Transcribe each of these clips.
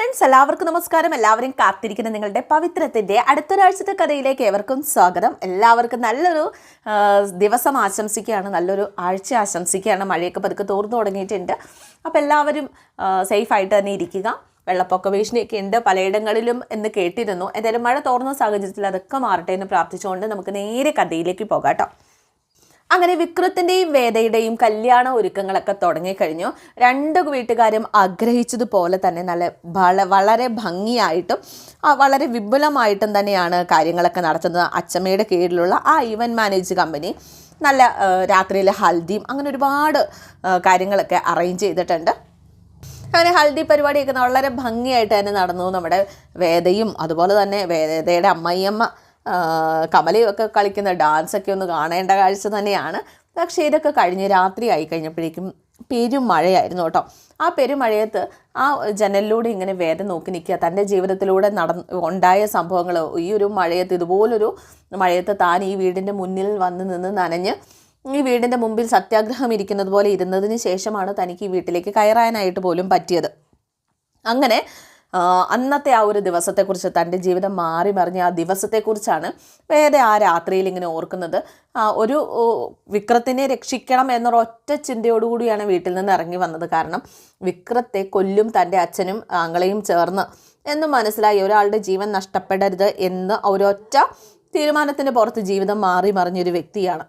Friends എല്ലാവർക്കും നമസ്കാരം. എല്ലാവരും കാത്തിരിക്കുന്ന നിങ്ങളുടെ പവിത്രത്തിന്റെ അടുത്തൊരാഴ്ചത്തെ കഥയിലേക്ക് ഏവർക്കും സ്വാഗതം. എല്ലാവർക്കും നല്ലൊരു ദിവസം ആശംസിക്കുകയാണ് നല്ലൊരു ആഴ്ച ആശംസിക്കുകയാണ്. മഴയൊക്കെ പതുക്കെ തോർന്നു തുടങ്ങിയിട്ടുണ്ട്. അപ്പോൾ എല്ലാവരും സേഫായിട്ട് തന്നെ ഇരിക്കുക. വെള്ളപ്പൊക്ക ഭീഷണിയൊക്കെ ഉണ്ട് പലയിടങ്ങളിലും എന്ന് കേട്ടിരുന്നു. എന്തായാലും മഴ തോർന്ന സാഹചര്യത്തിൽ അതൊക്കെ മാറട്ടെ എന്ന് പ്രാർത്ഥിച്ചുകൊണ്ട് നമുക്ക് നേരെ കഥയിലേക്ക് പോകാം കേട്ടോ. അങ്ങനെ വിക്രത്തിന്റെയും വേദയുടെയും കല്യാണ ഒരുക്കങ്ങളൊക്കെ തുടങ്ങിക്കഴിഞ്ഞു. രണ്ട് വീട്ടുകാരും ആഗ്രഹിച്ചതുപോലെ തന്നെ നല്ല വള വളരെ ഭംഗിയായിട്ടും വളരെ വിപുലമായിട്ടും തന്നെയാണ് കാര്യങ്ങളൊക്കെ നടത്തുന്നത്. അച്ചമ്മയുടെ കീഴിലുള്ള ആ ഇവന്റ് മാനേജ് കമ്പനി നല്ല രാത്രിയിലെ ഹൽദിയും അങ്ങനെ ഒരുപാട് കാര്യങ്ങളൊക്കെ അറേഞ്ച് ചെയ്തിട്ടുണ്ട്. അങ്ങനെ ഹൽദി പരിപാടിയൊക്കെ വളരെ ഭംഗിയായിട്ട് തന്നെ നടന്നു. നമ്മുടെ വേദയും അതുപോലെ തന്നെ വേദയുടെ അമ്മയമ്മ ആ, കമലയും ഒക്കെ കളിക്കുന്ന ഡാൻസൊക്കെ ഒന്ന് കാണേണ്ട കാഴ്ച തന്നെയാണ്. പക്ഷേ ഇതൊക്കെ കഴിഞ്ഞ് രാത്രി ആയി കഴിഞ്ഞപ്പോഴേക്കും പെരുമഴയായിരുന്നു കേട്ടോ. ആ പെരുമഴയത്ത് ആ ജനലിലൂടെ ഇങ്ങനെ വേദന നോക്കി നിൽക്കുക തന്റെ ജീവിതത്തിലൂടെ നടന്ന് ഉണ്ടായ സംഭവങ്ങൾ ഈ ഒരു മഴയത്ത് ഇതുപോലൊരു മഴയത്ത് താൻ ഈ വീടിന്റെ മുന്നിൽ വന്ന് നിന്ന് നനഞ്ഞ് ഈ വീടിന്റെ മുമ്പിൽ സത്യാഗ്രഹം ഇരിക്കുന്നത് പോലെ ഇരുന്നതിന് ശേഷമാണ് തനിക്ക് ഈ വീട്ടിലേക്ക് കയറാനായിട്ട് പോലും പറ്റിയത്. അങ്ങനെ അന്നത്തെ ആ ഒരു ദിവസത്തെക്കുറിച്ച് തന്റെ ജീവിതം മാറി മറിഞ്ഞ ആ ദിവസത്തെക്കുറിച്ചാണ് വേറെ ആ രാത്രിയിൽ ഇങ്ങനെ ഓർക്കുന്നത്. ഒരു വിക്രത്തിനെ രക്ഷിക്കണം എന്നൊരു ഒറ്റ ചിന്തയോടുകൂടിയാണ് വീട്ടിൽ നിന്ന് ഇറങ്ങി വന്നത്. കാരണം വിക്രത്തെ കൊല്ലും തന്റെ അച്ഛനും ആങ്ങളെയും ചേർന്ന് എന്ന് മനസ്സിലായി. ഒരാളുടെ ജീവൻ നഷ്ടപ്പെടരുത് എന്ന് ഒരൊറ്റ തീരുമാനത്തിന്റെ പുറത്ത് ജീവിതം മാറി മറിഞ്ഞൊരു വ്യക്തിയാണ്.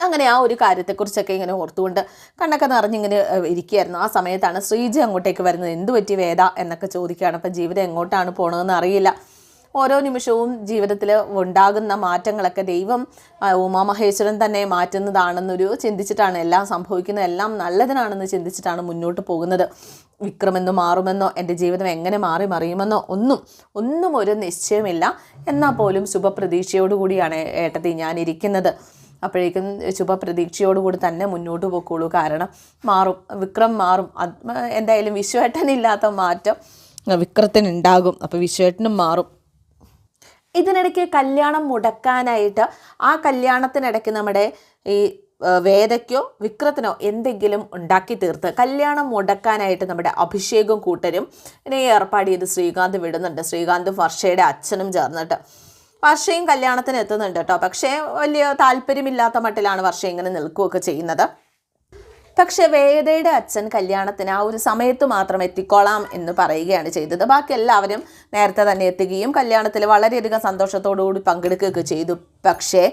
അങ്ങനെ ആ ഒരു കാര്യത്തെക്കുറിച്ചൊക്കെ ഇങ്ങനെ ഓർത്തുകൊണ്ട് കണ്ണൊക്കെ നിറഞ്ഞിങ്ങനെ ഇരിക്കുകയായിരുന്നു. ആ സമയത്താണ് ശ്രീജി അങ്ങോട്ടേക്ക് വരുന്നത്. എന്തു പറ്റി വേദ? എന്നൊക്കെ ചോദിക്കുകയാണ്. അപ്പം ജീവിതം എങ്ങോട്ടാണ് പോണതെന്ന് അറിയില്ല. ഓരോ നിമിഷവും ജീവിതത്തിൽ ഉണ്ടാകുന്ന മാറ്റങ്ങളൊക്കെ ദൈവം ഉമാമഹേശ്വരൻ തന്നെ മാറ്റുന്നതാണെന്നൊരു ചിന്തിച്ചിട്ടാണ് എല്ലാം സംഭവിക്കുന്നത്. എല്ലാം നല്ലതിനാണെന്ന് ചിന്തിച്ചിട്ടാണ് മുന്നോട്ട് പോകുന്നത്. വിക്രമെന്നോ മാറുമെന്നോ എന്റെ ജീവിതം എങ്ങനെ മാറി മറിയുമെന്നോ ഒന്നും ഒന്നും ഒരു നിശ്ചയമില്ല. എന്നാൽ പോലും ശുഭപ്രതീക്ഷയോടുകൂടിയാണ് ഏട്ടത്തി ഞാൻ അപ്പോഴേക്കും ശുഭപ്രതീക്ഷയോടുകൂടി തന്നെ മുന്നോട്ട് പോയിക്കോളൂ. കാരണം മാറും വിക്രം മാറും. എന്തായാലും വിശ്വേട്ടനില്ലാത്ത മാറ്റം വിക്രത്തിനുണ്ടാകും. അപ്പോൾ വിശ്വേട്ടനും മാറും. ഇതിനിടയ്ക്ക് കല്യാണം മുടക്കാനായിട്ട് ആ കല്യാണത്തിനിടയ്ക്ക് നമ്മുടെ ഈ വേദയ്ക്കോ വിക്രത്തിനോ എന്തെങ്കിലും ഉണ്ടാക്കി തീർത്ത് കല്യാണം മുടക്കാനായിട്ട് നമ്മുടെ അഭിഷേകം കൂട്ടരും ഇതിനെ ഏർപ്പാട് ചെയ്ത് ശ്രീകാന്ത് വിടുന്നുണ്ട്. ശ്രീകാന്ത് വർഷയുടെ അച്ഛനും ചേർന്നിട്ട്. വർഷയും കല്യാണത്തിന് എത്തുന്നുണ്ട് കേട്ടോ. പക്ഷേ വലിയ താല്പര്യമില്ലാത്ത മട്ടിലാണ് വർഷം ഇങ്ങനെ നിൽക്കുകയൊക്കെ ചെയ്യുന്നത്. പക്ഷെ വേദയുടെ അച്ഛൻ കല്യാണത്തിന് ആ ഒരു സമയത്ത് മാത്രം എത്തിക്കോളാം എന്ന് പറയുകയാണ് ചെയ്തത്. ബാക്കി എല്ലാവരും നേരത്തെ തന്നെ എത്തുകയും കല്യാണത്തിൽ വളരെയധികം സന്തോഷത്തോടു കൂടി പങ്കെടുക്കുകയൊക്കെ ചെയ്തു. പക്ഷേ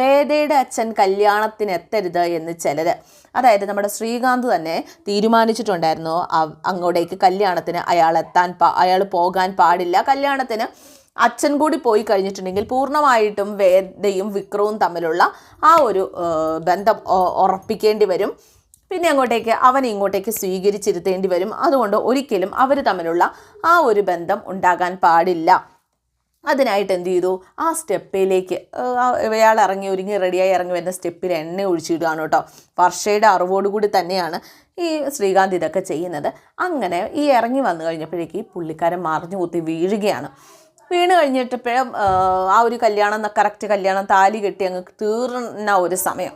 വേദയുടെ അച്ഛൻ കല്യാണത്തിന് എത്തരുത് എന്ന് ചിലർ അതായത് നമ്മുടെ ശ്രീകാന്ത് തന്നെ തീരുമാനിച്ചിട്ടുണ്ടായിരുന്നു അങ്ങോട്ടേക്ക് കല്യാണത്തിന് അയാൾ എത്താൻ അയാൾ പോകാൻ പാടില്ല. കല്യാണത്തിന് അച്ഛൻ കൂടി പോയി കഴിഞ്ഞിട്ടുണ്ടെങ്കിൽ പൂർണമായിട്ടും വേദയും വിക്രവും തമ്മിലുള്ള ആ ഒരു ബന്ധം ഉറപ്പിക്കേണ്ടി വരും. പിന്നെ അങ്ങോട്ടേക്ക് അവൻ ഇങ്ങോട്ടേക്ക് സ്വീകരിച്ചിരുത്തേണ്ടി വരും. അതുകൊണ്ട് ഒരിക്കലും അവർ തമ്മിലുള്ള ആ ഒരു ബന്ധം ഉണ്ടാകാൻ പാടില്ല. അതിനായിട്ട് എന്ത് ചെയ്തു? ആ സ്റ്റെപ്പിലേക്ക് ഇയാൾ ഇറങ്ങി ഒരുങ്ങി റെഡിയായി ഇറങ്ങി വരുന്ന സ്റ്റെപ്പിൽ എണ്ണ ഒഴിച്ചിടുകയാണ് കേട്ടോ. വർഷയുടെ അറിവോടുകൂടി തന്നെയാണ് ഈ ശ്രീകാന്ത് ഇതൊക്കെ ചെയ്യുന്നത്. അങ്ങനെ ഈ ഇറങ്ങി വന്നു കഴിഞ്ഞപ്പോഴേക്ക് പുള്ളിക്കാരൻ മറിഞ്ഞു കുത്തി വീഴുകയാണ്. വീണ് കഴിഞ്ഞിട്ടപ്പോഴും ആ ഒരു കല്യാണം കറക്റ്റ് കല്യാണം താലി കെട്ടി അങ്ങ് തീർന്ന ഒരു സമയം.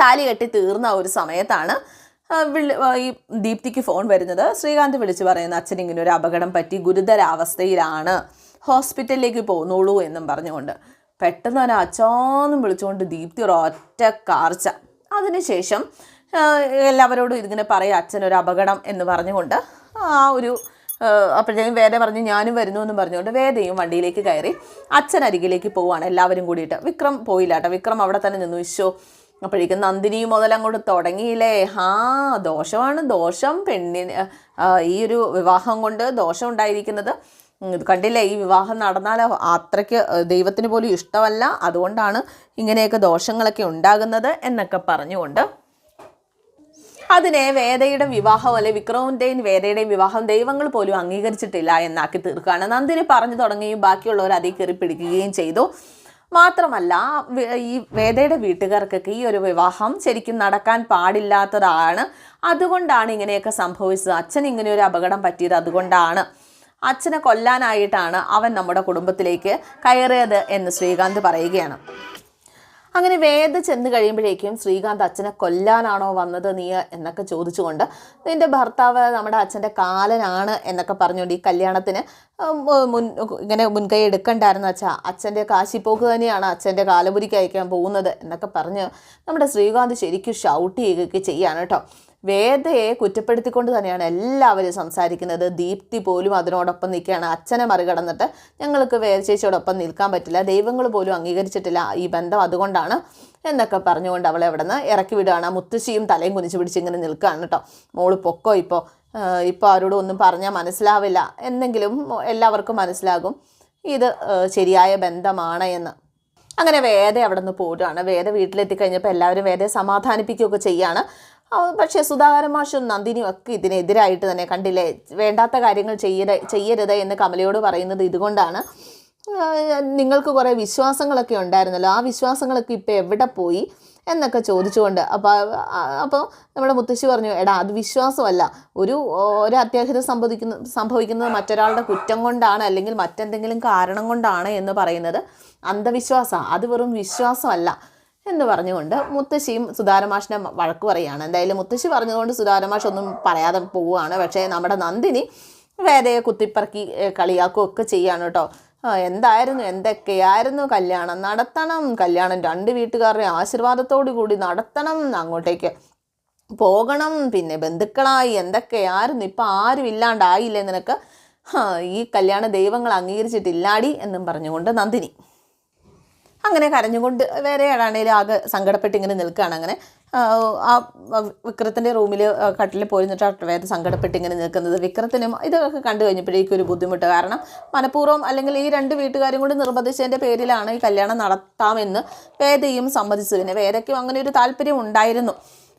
താലി കെട്ടി തീർന്ന ഒരു സമയത്താണ് ഈ ദീപ്തിക്ക് ഫോൺ വരുന്നത്. ശ്രീകാന്ത് വിളിച്ച് പറയുന്ന അച്ഛൻ ഇങ്ങനെ ഒരു അപകടം പറ്റി ഗുരുതരാവസ്ഥയിലാണ്. ഹോസ്പിറ്റലിലേക്ക് പോന്നോളൂ എന്നും പറഞ്ഞുകൊണ്ട്. പെട്ടെന്ന് ഒരു അച്ഛാന്നും വിളിച്ചുകൊണ്ട് ദീപ്തി ഒരു ഒറ്റ കാർച്ച. അതിനുശേഷം എല്ലാവരോടും ഇതിങ്ങനെ പറയുക അച്ഛനൊരു അപകടം എന്ന് പറഞ്ഞുകൊണ്ട് ആ ഒരു അപ്പോഴത്തേക്കും വേദ പറഞ്ഞ് ഞാനും വരുന്നു എന്ന് പറഞ്ഞുകൊണ്ട് വേദയും വണ്ടിയിലേക്ക് കയറി അച്ഛൻ അരികിലേക്ക് പോവുകയാണ് എല്ലാവരും കൂടിയിട്ട്. വിക്രം പോയില്ല കേട്ടോ. വിക്രം അവിടെ തന്നെ നിന്നു. വിശ്വ അപ്പോഴേക്കും നന്ദിനി മുതൽ അങ്ങോട്ട് തുടങ്ങിയില്ലേ? ആ ദോഷമാണ് ദോഷം. പെണ്ണിന് ഈ ഒരു വിവാഹം കൊണ്ട് ദോഷം ഉണ്ടായിരിക്കുന്നത്. കണ്ടില്ലേ? ഈ വിവാഹം നടന്നാൽ അത്രയ്ക്ക് ദൈവത്തിന് പോലും ഇഷ്ടമല്ല. അതുകൊണ്ടാണ് ഇങ്ങനെയൊക്കെ ദോഷങ്ങളൊക്കെ ഉണ്ടാകുന്നത് എന്നൊക്കെ പറഞ്ഞുകൊണ്ട് അതിനെ വേദയുടെ വിവാഹം അല്ലെ വിക്രമിന്റെയും വേദയുടെയും വിവാഹം ദൈവങ്ങൾ പോലും അംഗീകരിച്ചിട്ടില്ല എന്നാക്കി തീർക്കുകയാണ്. നന്ദിനി പറഞ്ഞു തുടങ്ങുകയും ബാക്കിയുള്ളവർ അതിൽ കയറി പിടിക്കുകയും ചെയ്തു. മാത്രമല്ല ഈ വേദയുടെ വീട്ടുകാർക്കൊക്കെ ഈ ഒരു വിവാഹം ശരിക്കും നടക്കാൻ പാടില്ലാത്തതാണ്. അതുകൊണ്ടാണ് ഇങ്ങനെയൊക്കെ സംഭവിച്ചത്. അച്ഛൻ ഇങ്ങനെ ഒരു അപകടം പറ്റിയത് അതുകൊണ്ടാണ്. അച്ഛനെ കൊല്ലാനായിട്ടാണ് അവൻ നമ്മുടെ കുടുംബത്തിലേക്ക് കയറിയത് എന്ന് ശ്രീകാന്ത് പറയുകയാണ്. അങ്ങനെ വേദ ചെന്ന് കഴിയുമ്പോഴേക്കും ശ്രീകാന്ത് അച്ഛനെ കൊല്ലാനാണോ വന്നത് നീ എന്നൊക്കെ ചോദിച്ചുകൊണ്ട് നിന്റെ ഭർത്താവ് നമ്മുടെ അച്ഛന്റെ കാലനാണ് എന്നൊക്കെ പറഞ്ഞുകൊണ്ട് ഈ കല്യാണത്തിന് മുൻ ഇങ്ങനെ മുൻകൈ എടുക്കണ്ടായിരുന്നു അച്ഛാ. അച്ഛന്റെ കാശിപ്പോക്ക് തന്നെയാണ് അച്ഛന്റെ കാലപുരിക്ക് അയക്കാൻ പോകുന്നത് എന്നൊക്കെ പറഞ്ഞ് നമ്മുടെ ശ്രീകാന്ത് ശരിക്കും ഷൗട്ട് ചെയ്യുകയൊക്കെ ചെയ്യാണ് കേട്ടോ. വേദയെ കുറ്റപ്പെടുത്തിക്കൊണ്ട് തന്നെയാണ് എല്ലാവരും സംസാരിക്കുന്നത്. ദീപ്തി പോലും അതിനോടൊപ്പം നിൽക്കുകയാണ്. അച്ഛനെ മറികടന്നിട്ട് ഞങ്ങൾക്ക് വേദശേഷിയോടൊപ്പം നിൽക്കാൻ പറ്റില്ല. ദൈവങ്ങൾ പോലും അംഗീകരിച്ചിട്ടില്ല ഈ ബന്ധം അതുകൊണ്ടാണ് എന്നൊക്കെ പറഞ്ഞുകൊണ്ട് അവളെ അവിടെ നിന്ന് ഇറക്കി വിടുകയാണ്. മുത്തശ്ശിയും തലയും കുനിച്ച് പിടിച്ച് ഇങ്ങനെ നിൽക്കുകയാണ് കേട്ടോ. മോൾ പൊക്കോ ഇപ്പോൾ ഇപ്പോൾ ആരോടും ഒന്നും പറഞ്ഞാൽ മനസ്സിലാവില്ല. എന്നെങ്കിലും എല്ലാവർക്കും മനസ്സിലാകും. ഇത് ശരിയായ ബന്ധമാണ് എന്ന്. അങ്ങനെ വേദ അവിടെ നിന്ന് പോരുകയാണ് വേദ വീട്ടിലെത്തി കഴിഞ്ഞപ്പോൾ എല്ലാവരും വേദയെ സമാധാനിപ്പിക്കുകയൊക്കെ ചെയ്യാണ് ആ, പക്ഷേ സുധാകരൻ മാഷും നന്ദിനിയും ഒക്കെ ഇതിനെതിരായിട്ട് തന്നെ കണ്ടില്ലേ വേണ്ടാത്ത കാര്യങ്ങൾ ചെയ്യരുത് ചെയ്യരുത് എന്ന് കമലയോട് പറയുന്നത് ഇതുകൊണ്ടാണ്. നിങ്ങൾക്ക് കുറേ വിശ്വാസങ്ങളൊക്കെ ഉണ്ടായിരുന്നല്ലോ ആ വിശ്വാസങ്ങളൊക്കെ ഇപ്പോൾ എവിടെ പോയി എന്നൊക്കെ ചോദിച്ചുകൊണ്ട് അപ്പോൾ അപ്പോൾ നമ്മുടെ മുത്തശ്ശി പറഞ്ഞു എടാ അത് വിശ്വാസമല്ല. ഒരു ഒരു അത്യാഹിതം സംഭവിക്കുന്ന സംഭവിക്കുന്നത് മറ്റൊരാളുടെ കുറ്റം കൊണ്ടാണ് അല്ലെങ്കിൽ മറ്റെന്തെങ്കിലും കാരണം കൊണ്ടാണ് എന്ന് പറയുന്നത് അന്ധവിശ്വാസമാണ്. അത് വെറും വിശ്വാസമല്ല. എന്ന് പറഞ്ഞുകൊണ്ട് മുത്തശ്ശിയും സുധാരമാഷിനെ വഴക്ക് പറയുകയാണ്. എന്തായാലും മുത്തശ്ശി പറഞ്ഞതുകൊണ്ട് സുധാരമാഷ് ഒന്നും പറയാതെ പോവുകയാണ്. പക്ഷേ നമ്മുടെ നന്ദിനി വേദയെ കുത്തിപ്പറക്കി കളിയാക്കുകയൊക്കെ ചെയ്യാണ് കേട്ടോ. എന്തായിരുന്നു? എന്തൊക്കെയായിരുന്നു കല്യാണം? നടത്തണം. കല്യാണം രണ്ട് വീട്ടുകാരുടെ ആശീർവാദത്തോടു കൂടി നടത്തണം. അങ്ങോട്ടേക്ക് പോകണം. പിന്നെ ബന്ധുക്കളായി എന്തൊക്കെയായിരുന്നു? ഇപ്പം ആരും ഇല്ലാണ്ടായില്ലേ നിനക്ക്? ഈ കല്യാണ ദൈവങ്ങൾ അംഗീകരിച്ചിട്ടില്ലാടി എന്നും പറഞ്ഞുകൊണ്ട് നന്ദിനി. അങ്ങനെ കരഞ്ഞുകൊണ്ട് വേറെ ആളാണേലും ആകെ സങ്കടപ്പെട്ട് ഇങ്ങനെ നിൽക്കുകയാണ് അങ്ങനെ. ആ, വിക്രത്തിന്റെ റൂമിൽ കട്ടിൽ പോയി നിന്നിട്ട് വേറെ സങ്കടപ്പെട്ട് ഇങ്ങനെ നിൽക്കുന്നത് വിക്രത്തിനും ഇതൊക്കെ കണ്ടു കഴിഞ്ഞപ്പോഴേക്കും ഒരു ബുദ്ധിമുട്ട്. കാരണം മനഃപൂർവം അല്ലെങ്കിൽ ഈ രണ്ട് വീട്ടുകാരും കൂടി നിർബന്ധിച്ചതിന്റെ പേരിലാണ് ഈ കല്യാണം നടത്താമെന്ന് വേദയും സമ്മതിച്ചു പിന്നെ വേദയ്ക്കും അങ്ങനെ ഒരു താല്പര്യം ഉണ്ടായിരുന്നു.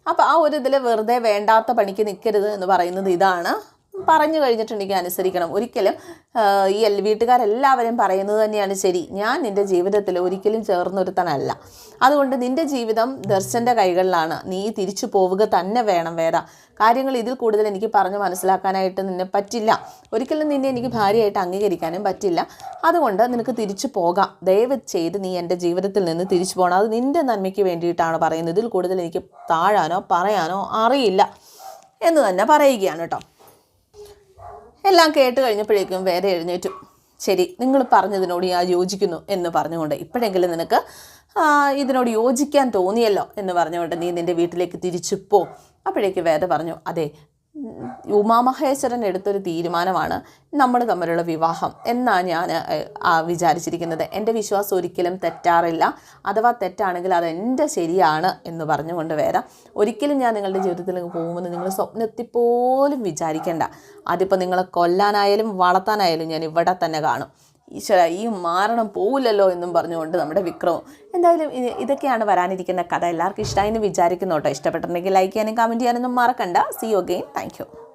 അപ്പോൾ ആ ഒരു ഇതിൽ വെറുതെ വേണ്ടാത്ത പണിക്ക് നിൽക്കരുത് എന്ന് പറയുന്നത് ഇതാണ്. പറഞ്ഞു കഴിഞ്ഞിട്ടുണ്ടെങ്കിൽ അനുസരിക്കണം. ഒരിക്കലും ഈ വീട്ടുകാരെല്ലാവരും പറയുന്നത് തന്നെയാണ് ശരി. ഞാൻ നിന്റെ ജീവിതത്തിൽ ഒരിക്കലും ചേർന്നൊരുത്തനല്ല. അതുകൊണ്ട് നിന്റെ ജീവിതം ദർശന്റെ കൈകളിലാണ്. നീ തിരിച്ചു പോവുക തന്നെ വേണം വേദ. കാര്യങ്ങൾ ഇതിൽ കൂടുതൽ എനിക്ക് പറഞ്ഞ് മനസ്സിലാക്കാനായിട്ട് നിന്നെ പറ്റില്ല. ഒരിക്കലും നിന്നെ എനിക്ക് ഭാര്യയായിട്ട് അംഗീകരിക്കാനും പറ്റില്ല. അതുകൊണ്ട് നിനക്ക് തിരിച്ചു പോകാം. ദയവ് ചെയ്ത് നീ എന്റെ ജീവിതത്തിൽ നിന്ന് തിരിച്ചു പോകണം. അത് നിന്റെ നന്മയ്ക്ക് വേണ്ടിയിട്ടാണ് പറയുന്നത്. ഇതിൽ കൂടുതൽ എനിക്ക് താഴാനോ പറയാനോ അറിയില്ല. എന്ന് തന്നെ പറയുകയാണ് കേട്ടോ. എല്ലാം കേട്ട് കഴിഞ്ഞപ്പോഴേക്കും വേറെ എഴുന്നേറ്റു. ശരി നിങ്ങൾ പറഞ്ഞതിനോട് ഞാൻ യോജിക്കുന്നു എന്ന് പറഞ്ഞുകൊണ്ട് ഇപ്പോഴെങ്കിലും നിനക്ക് ഇതിനോട് യോജിക്കാൻ തോന്നിയല്ലോ എന്ന് പറഞ്ഞുകൊണ്ട് നീ നിന്റെ വീട്ടിലേക്ക് തിരിച്ചു പോ. അപ്പോഴേക്ക് വേദ പറഞ്ഞു അതെ ഉമാമഹേശ്വരൻ എടുത്തൊരു തീരുമാനമാണ് നമ്മൾ തമ്മിലുള്ള വിവാഹം എന്നാണ് ഞാൻ വിചാരിച്ചിരിക്കുന്നത്. എന്റെ വിശ്വാസം ഒരിക്കലും തെറ്റാറില്ല. അഥവാ തെറ്റാണെങ്കിൽ അത് എന്റെ ശരിയാണ് എന്ന് പറഞ്ഞുകൊണ്ട് വരാം ഒരിക്കലും ഞാൻ നിങ്ങളുടെ ജീവിതത്തിലേക്ക് പോകുമെന്ന് നിങ്ങൾ സ്വപ്നത്തിൽ പോലും വിചാരിക്കേണ്ട. അതിപ്പോൾ നിങ്ങളെ കൊല്ലാനായാലും വളർത്താനായാലും ഞാൻ ഇവിടെ തന്നെ കാണും. ഈശ്വര ഈ മാരണം പോവില്ലല്ലോ എന്നും പറഞ്ഞുകൊണ്ട് നമ്മുടെ വിക്രമം. എന്തായാലും ഇത് ഇതൊക്കെയാണ് വരാനിരിക്കുന്ന കഥ. എല്ലാവർക്കും ഇഷ്ടമായി എന്ന് വിചാരിക്കുന്നു കേട്ടോ. ഇഷ്ടപ്പെട്ടിട്ടുണ്ടെങ്കിൽ ലൈക്ക് ചെയ്യാനും കമന്റ് ചെയ്യാനൊന്നും മറക്കണ്ട. See you again thank you